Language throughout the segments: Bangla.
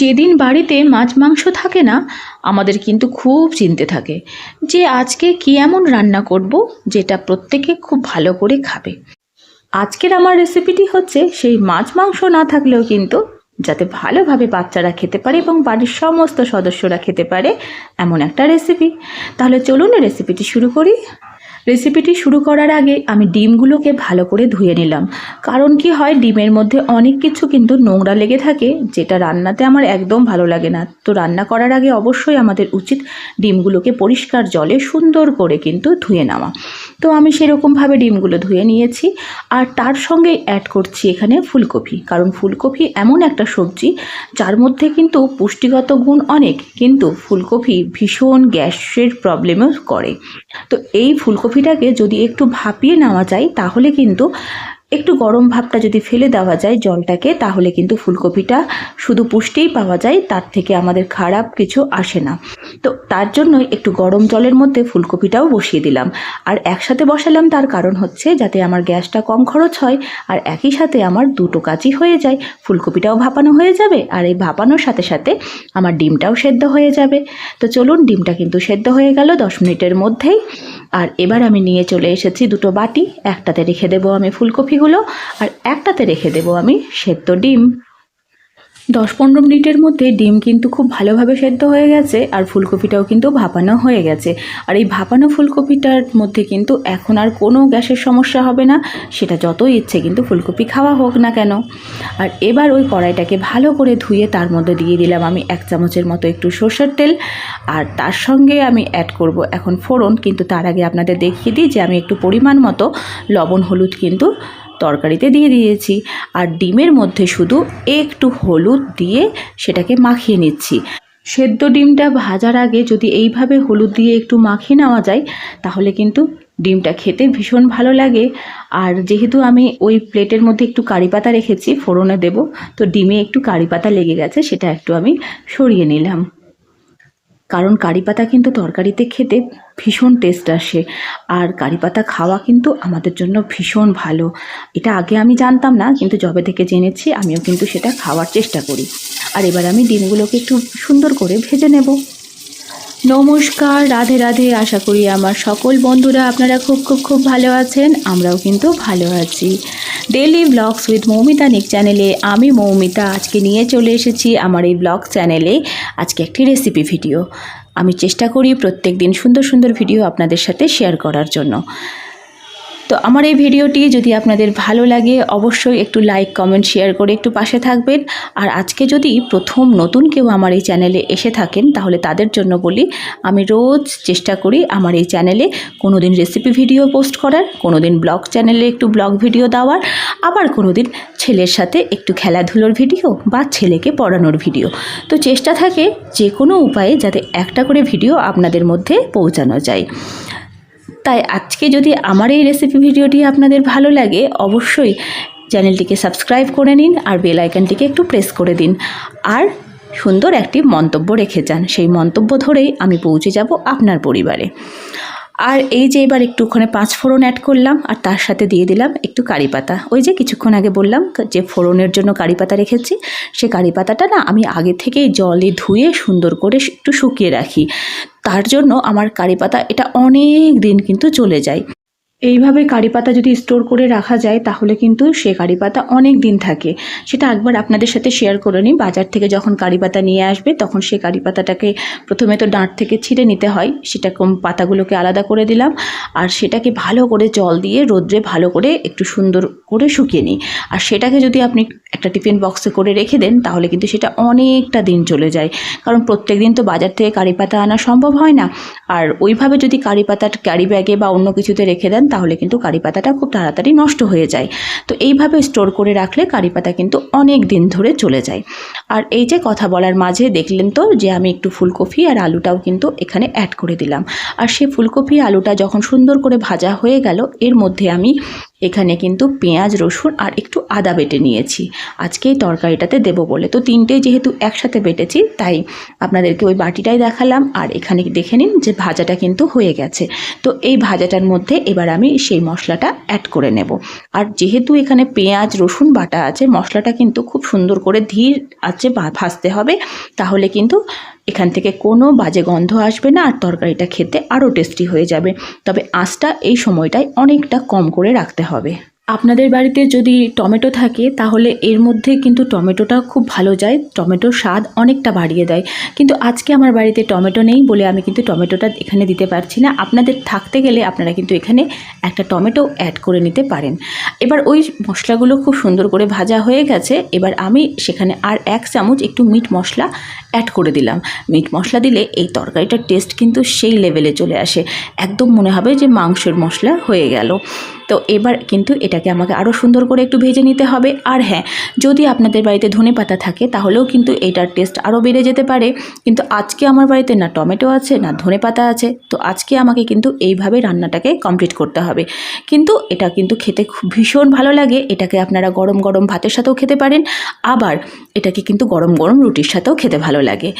যেদিন বাড়িতে মাছ মাংস থাকে না, আমাদের কিন্তু খুব চিনতে থাকে যে আজকে কী এমন রান্না করব যেটা প্রত্যেকে খুব ভালো করে খাবে। আজকের আমার রেসিপিটি হচ্ছে সেই মাছ মাংস না থাকলেও কিন্তু যাতে ভালোভাবে বাচ্চারা খেতে পারে এবং বাড়ির সমস্ত সদস্যরা খেতে পারে এমন একটা রেসিপি। তাহলে চলুন রেসিপিটি শুরু করি। রেসিপিটি শুরু করার আগে আমি ডিমগুলোকে ভালো করে ধুয়ে নিলাম। কারণ কি হয়, ডিমের মধ্যে অনেক কিছু কিন্তু নোংরা লেগে থাকে, যেটা রান্নাতে আমার একদম ভালো লাগে না। তো রান্না করার আগে অবশ্যই আমাদের উচিত ডিমগুলোকে পরিষ্কার জলে সুন্দর করে কিন্তু ধুয়ে নেওয়া। তো আমি সেরকমভাবে ডিমগুলো ধুয়ে নিয়েছি, আর তার সঙ্গে অ্যাড করছি এখানে ফুলকপি। কারণ ফুলকপি এমন একটা সবজি, যার মধ্যে কিন্তু পুষ্টিগত গুণ অনেক, কিন্তু ফুলকপি ভীষণ গ্যাসের প্রবলেমও করে। তো এই ফুলকপিটাকে যদি একটু ভাপিয়ে নেওয়া যায়, তাহলে কিন্তু একটু গরম ভাবটা যদি ফেলে দেওয়া যায় জলটাকে, তাহলে কিন্তু ফুলকপিটা শুধু পুষ্টিই পাওয়া যায়, তার থেকে আমাদের খারাপ কিছু আসে না। তো তার জন্যই একটু গরম জলের মধ্যে ফুলকপিটাও বসিয়ে দিলাম। আর একসাথে বসালাম তার কারণ হচ্ছে যাতে আমার গ্যাসটা কম খরচ হয় আর একই সাথে আমার দুটো কাজই হয়ে যায়। ফুলকপিটাও ভাপানো হয়ে যাবে আর এই ভাপানোর সাথে সাথে আমার ডিমটাও সেদ্ধ হয়ে যাবে। তো চলুন, ডিমটা কিন্তু সেদ্ধ হয়ে গেল দশ মিনিটের মধ্যেই। আর এবার আমি নিয়ে চলে এসেছি দুটো বাটি। একটাতে রেখে দেবো আমি ফুলকপিগুলো আর একটাতে রেখে দেবো আমি সেদ্ধ ডিম। দশ পনেরো মিনিটের মধ্যে ডিম কিন্তু খুব ভালোভাবে সেদ্ধ হয়ে গেছে আর ফুলকপিটাও কিন্তু ভাপানো হয়ে গেছে। আর এই ভাপানো ফুলকপিটার মধ্যে কিন্তু এখন আর কোনো গ্যাসের সমস্যা হবে না, সেটা যত ইচ্ছে কিন্তু ফুলকপি খাওয়া হোক না কেন। আর এবার ওই কড়াইটাকে ভালো করে ধুয়ে তার মধ্যে দিয়ে দিলাম আমি এক চামচের মতো একটু সর্ষের তেল। আর তার সঙ্গে আমি অ্যাড করব এখন ফোড়ন, কিন্তু তার আগে আপনাদের দেখিয়ে দিই যে আমি একটু পরিমাণ মতো লবণ, হলুদ কিন্তু তরকারিতে দিয়ে দিয়েছি। আর ডিমের মধ্যে শুধু একটু হলুদ দিয়ে সেটাকে মাখিয়ে নিচ্ছি। সেদ্ধ ডিমটা ভাজার আগে যদি এইভাবে হলুদ দিয়ে একটু মাখিয়ে নেওয়া যায়, তাহলে কিন্তু ডিমটা খেতে ভীষণ ভালো লাগে। আর যেহেতু আমি ওই প্লেটের মধ্যে একটু কারি পাতা রেখেছি, ফোড়নে দেব, তো ডিমে একটু কারি পাতা লেগে গেছে, সেটা একটু আমি সরিয়ে নিলাম। কারণ কারি পাতা কিন্তু তরকারিতে খেতে ভীষণ টেস্ট আসে। আর কারি পাতা খাওয়া কিন্তু আমাদের জন্য ভীষণ ভালো। এটা আগে আমি জানতাম না, কিন্তু জবে থেকে জেনেছি, আমিও কিন্তু সেটা খাওয়ার চেষ্টা করি। আর এবার আমি ডিমগুলোকে একটু সুন্দর করে ভেজে নেব। নমস্কার, রাধে রাধে। আশা করি আমার সকল বন্ধুরা আপনারা খুব খুব খুব ভালো আছেন, আমরাও কিন্তু ভালো আছি। ডেলি ব্লগস উইথ মৌমিতা নিক চ্যানেলে আমি মৌমিতা আজকে নিয়ে চলে এসেছি আমার এই ব্লগ চ্যানেলে আজকে একটি রেসিপি ভিডিও আমি চেষ্টা করি প্রত্যেক দিন সুন্দর সুন্দর ভিডিও আপনাদের সাথে শেয়ার করার জন্য। তো আমার এই ভিডিওটি যদি আপনাদের ভালো লাগে, অবশ্যই একটু লাইক কমেন্ট শেয়ার করে একটু পাশে থাকবেন। আর আজকে যদি প্রথম নতুন কেউ আমার এই চ্যানেলে এসে থাকেন, তাহলে তাদের জন্য বলি, আমি রোজ চেষ্টা করি আমার এই চ্যানেলে কোনো দিন রেসিপি ভিডিও পোস্ট করার কোনো দিন ব্লগ চ্যানেলে একটু ব্লগ ভিডিও দেওয়ার, আবার কোনো দিন ছেলের সাথে একটু খেলাধুলোর ভিডিও বা ছেলেকে পড়ানোর ভিডিও তো চেষ্টা থাকে যে কোনো উপায়ে যাতে একটা করে ভিডিও আপনাদের মধ্যে পৌঁছানো যায়। তাই আজকে যদি আমার এই রেসিপি ভিডিওটি আপনাদের ভালো লাগে, অবশ্যই চ্যানেলটিকে সাবস্ক্রাইব করে নিন আর বেল আইকনটিকে একটু প্রেস করে দিন। আর সুন্দর একটি মন্তব্য রেখে যান। সেই মন্তব্য ধরেই আমি পৌঁছে যাব আপনার পরিবারে। আর এই যে এবার একটু ওখানে পাঁচ ফোড়ন অ্যাড করলাম, আর তার সাথে দিয়ে দিলাম একটু কারি পাতা। ওই যে কিছুক্ষণ আগে বললাম যে ফোড়নের জন্য কারি পাতা রেখেছি, সে কারি পাতাটা না আমি আগে থেকেই জলে ধুয়ে সুন্দর করে একটু শুকিয়ে রাখি। তার জন্য আমার কারি পাতা এটা অনেক দিন কিন্তু চলে যায়। এইভাবে কারি পাতা যদি স্টোর করে রাখা যায়, তাহলে কিন্তু সে কারি পাতা অনেক দিন থাকে। সেটা একবার আপনাদের সাথে শেয়ার করে নিই। বাজার থেকে যখন কারি পাতা নিয়ে আসবে, তখন সে কারি পাতাটাকে প্রথমে তো ডাঁট থেকে ছিঁড়ে নিতে হয়। সেটা পাতাগুলোকে আলাদা করে দিলাম। আর সেটাকে ভালো করে জল দিয়ে রোদ্রে ভালো করে একটু সুন্দর করে শুকিয়ে নিই। আর সেটাকে যদি আপনি একটা টিফিন বক্সে করে রেখে দেন, তাহলে কিন্তু সেটা অনেকটা দিন চলে যায়। কারণ প্রত্যেক দিন তো বাজার থেকে কারি পাতা আনা সম্ভব হয় না। আর ওইভাবে যদি কারি পাতা ক্যারি ব্যাগে বা অন্য কিছুতে রেখে দেন তাহলে কিন্তু কারি পাতাটা খুব তাড়াতাড়ি নষ্ট হয়ে যায়। তো এইভাবে স্টোর করে রাখলে কারি পাতা কিন্তু অনেক দিন ধরে চলে যায়। আর এই যে কথা বলার মাঝে দেখলেন তো যে আমি একটু ফুলকপি আর আলুটাও কিন্তু এখানে অ্যাড করে দিলাম। আর সেই ফুলকপি, আলুটা যখন সুন্দর করে ভাজা হয়ে গেল, এর মধ্যে আমি এখানে কিন্তু পেঁয়াজ, রসুন আর একটু আদা বেটে নিয়েছি। আজকে এই তরকারিটাতে দেবো বলে। তো তিনটেই যেহেতু একসাথে বেটেছি, তাই আপনাদেরকে ওই বাটিটাই দেখালাম। আর এখানে দেখে নিন যে ভাজাটা কিন্তু হয়ে গেছে। তো এই ভাজাটার মধ্যে এবার আমি সেই মশলাটা অ্যাড করে নেব। আর যেহেতু এখানে পেঁয়াজ, রসুন বাটা আছে, মশলাটা কিন্তু খুব সুন্দর করে ধীর আছে ভাজতে হবে। তাহলে কিন্তু এখান থেকে কোনো বাজে গন্ধ আসবে না আর তরকারিটা খেতে আরও টেস্টি হয়ে যাবে। তবে আঁচটা এই সময়টায় অনেকটা কম করে রাখতে আপনাদের বাড়িতে যদি টমেটো থাকে, তাহলে এর মধ্যে কিন্তু টমেটোটা খুব ভালো যায়। টমেটোর স্বাদ অনেকটা বাড়িয়ে দেয়। কিন্তু আজকে আমার বাড়িতে টমেটো নেই বলে আমি কিন্তু টমেটোটা এখানে দিতে পারছি না। আপনাদের থাকতে গেলে আপনারা কিন্তু এখানে একটা টমেটো অ্যাড করে নিতে পারেন। এবার ওই মশলাগুলো খুব সুন্দর করে ভাজা হয়ে গেছে। এবার আমি সেখানে আর এক চামচ একটু মিট মশলা অ্যাড করে দিলাম। মিট মশলা দিলে এই তরকারিটার টেস্ট কিন্তু সেই লেভেলে চলে আসে। একদম মনে হবে যে মাংসের মশলা হয়ে গেল। তো এবার কিন্তু এটাকে আমাকে আরও সুন্দর করে একটু ভেজে নিতে হবে। আর হ্যাঁ যদি আপনাদের বাড়িতে ধনে পাতা থাকে, তাহলেও কিন্তু এটার টেস্ট আরও বেড়ে যেতে পারে। কিন্তু আজকে আমার বাড়িতে না টমেটো আছে, না ধনে পাতা আছে। তো আজকে আমাকে কিন্তু এইভাবে রান্নাটাকে কমপ্লিট করতে হবে। কিন্তু এটা কিন্তু খেতে খুব ভীষণ ভালো লাগে। এটাকে আপনারা গরম গরম ভাতের সাথেও খেতে পারেন। আবার এটাকে কিন্তু গরম গরম রুটির সাথেও খেতে ভালো লাগে।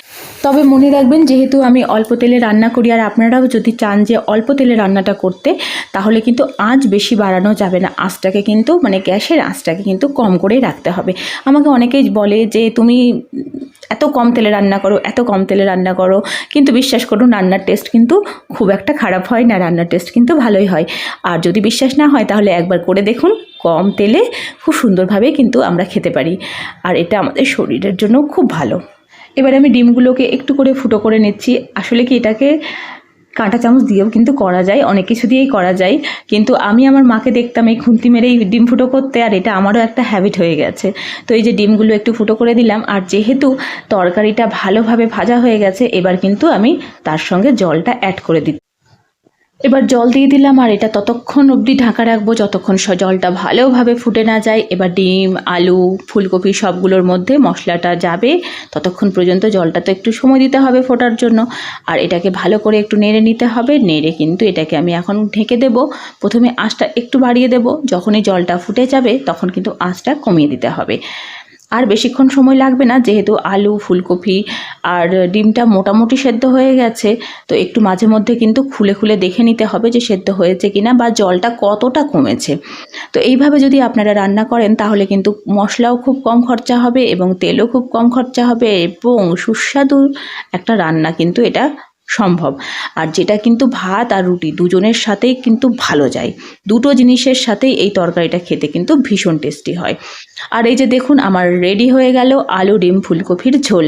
তবে মনে রাখবেন, যেহেতু আমি অল্প তেলে রান্না করি, আর আপনারাও যদি চান যে অল্প তেলে রান্নাটা করতে, তাহলে কিন্তু আঁচ বেশি বাড়ানো যাবে না। আঁচটাকে কিন্তু মানে গ্যাসের আঁচটাকে কিন্তু কম করেই রাখতে হবে। আমাকে অনেকেই বলে যে, তুমি এত কম তেলে রান্না করো, এত কম তেলে রান্না করো। কিন্তু বিশ্বাস করুন, রান্নার টেস্ট কিন্তু খুব একটা খারাপ হয় না। রান্নার টেস্ট কিন্তু ভালোই হয়। আর যদি বিশ্বাস না হয়, তাহলে একবার করে দেখুন, কম তেলে খুব সুন্দরভাবে কিন্তু আমরা খেতে পারি। আর এটা আমাদের শরীরের জন্য খুব ভালো। এবার আমি ডিমগুলোকে একটু করে ফুটো করে নিচ্ছি। আসলে কি এটাকে কাঁটা চামচ দিয়েও কিন্তু করা যায়, অনেক কিছু দিয়েই করা যায়। কিন্তু আমি আমার মাকে দেখতাম এই খুন্তি মেরেই ডিম ফুটো করতে, আর এটা আমারও একটা হ্যাবিট হয়ে গেছে। তো এই যে ডিমগুলো একটু ফুটো করে দিলাম, আর যেহেতু তরকারিটা ভালোভাবে ভাজা হয়ে গেছে, এবার কিন্তু আমি তার সঙ্গে জলটা অ্যাড করে দিচ্ছি। এবার জল দিয়ে দিলাম আর এটা ততক্ষণ অবধি ঢাকা রাখব যতক্ষণ জলটা ভালোভাবে ফুটে না যায়। এবার ডিম, আলু, ফুলকপি সবগুলোর মধ্যে মশলাটা যাবে। ততক্ষণ পর্যন্ত জলটা তো একটু সময় দিতে হবে ফোটার জন্য। আর এটাকে ভালো করে একটু নেড়ে নিতে হবে। নেড়ে কিন্তু এটাকে আমি এখন ঢেকে দেব। প্রথমে আঁচটা একটু বাড়িয়ে দেব। যখনই জলটা ফুটে যাবে তখন কিন্তু আঁচটা কমিয়ে দিতে হবে। আর বেশিক্ষণ সময় লাগবে না, যেহেতু আলু, ফুলকপি আর ডিমটা মোটামুটি সেদ্ধ হয়ে গেছে, তো একটু মাঝে মধ্যে কিন্তু খুলে খুলে দেখে নিতে হবে যে সেদ্ধ হয়েছে কিনা বা জলটা কতটা কমেছে। তো এইভাবে যদি আপনারা রান্না করেন, তাহলে কিন্তু মশলাও খুব কম খরচা হবে এবং তেলও খুব কম খরচা হবে এবং সুস্বাদু একটা রান্না কিন্তু এটা সম্ভব। আর যেটা কিন্তু ভাত আর রুটি দুজনের সাথেই কিন্তু ভালো যায়। দুটো জিনিসের সাথেই এই তরকারিটা খেতে কিন্তু ভীষণ টেস্টি হয়। আর এই যে দেখুন, আমার রেডি হয়ে গেল আলু ডিম ফুলকপির ঝোল।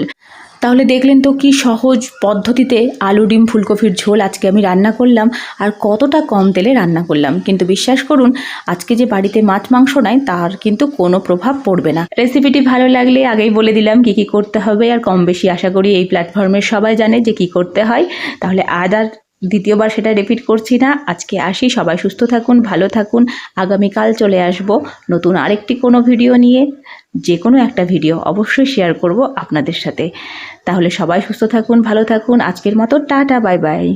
তাহলে দেখলেন তো কি সহজ পদ্ধতিতে আলু, ডিম, ফুলকপির ঝোল আজকে আমি রান্না করলাম আর কতটা কম তেলে রান্না করলাম। কিন্তু বিশ্বাস করুন, আজকে যে বাড়িতে মাছ, মাংস নাই, তার কিন্তু কোনো প্রভাব পড়বে না। রেসিপিটি ভালো লাগলে আগেই বলে দিলাম কি কি করতে হবে আর কম বেশি আশা করি এই প্ল্যাটফর্মের সবাই জানে যে কি করতে হয়। তাহলে আজ আর দ্বিতীয়বার সেটা রিপিট করছি না। আজকে আসি, সবাই সুস্থ থাকুন, ভালো থাকুন। আগামীকাল চলে আসব নতুন আরেকটি কোনো ভিডিও নিয়ে। যে কোনো একটা ভিডিও অবশ্যই শেয়ার করব আপনাদের সাথে। তাহলে সবাই সুস্থ থাকুন, ভালো থাকুন। আজকের মতো টাটা বাই বাই